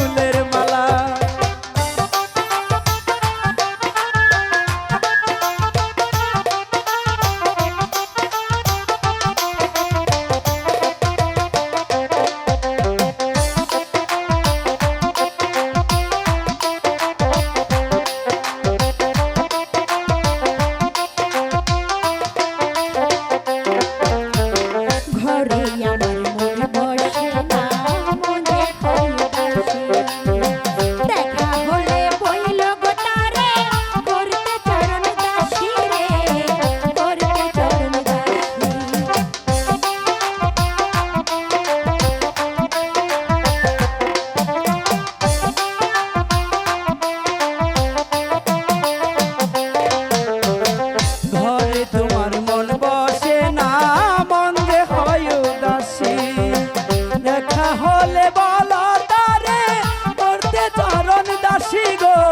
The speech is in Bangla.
ফুলের মালা বাসি